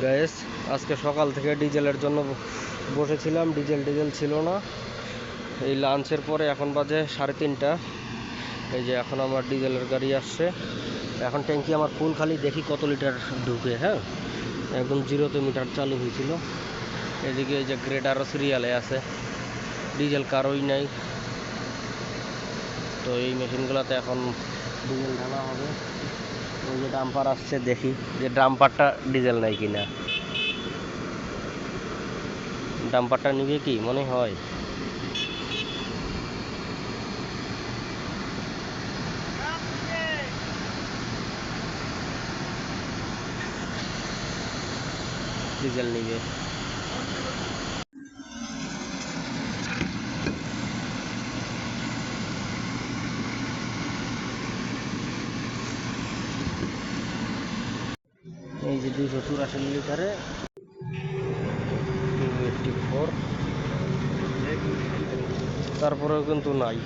Gas আজকে সকাল থেকে ডিজেলের জন্য বসেছিলাম। ডিজেল ডিজেল ছিল না। এই লাঞ্চের পরে এখন বাজে সাড়ে তিনটা। এই যে এখন আমার ডিজেলের গাড়ি আসছে। এখন ট্যাঙ্কি আমার ফুল খালি, দেখি কত লিটার ঢুকে হ্যাঁ? একদম জিরোতে মিটার চালু হয়েছিল। এদিকে এই যে গ্রেডারও সিরিয়ালে আছে। ডিজেল কারোই নাই। তো এই মেশিনগুলোতে এখন ডিজেল ঢালা যে ডাম্পার আসছে, দেখি যে ডাম্পারটা ডিজেল নাই কিনা। ডাম্পারটা নিবে কি, মনে হয়। ডিজেল নিবে। এই যে দুশো চুরাশি মিলিটারে এইটটি ফোর। তারপরেও কিন্তু নাই।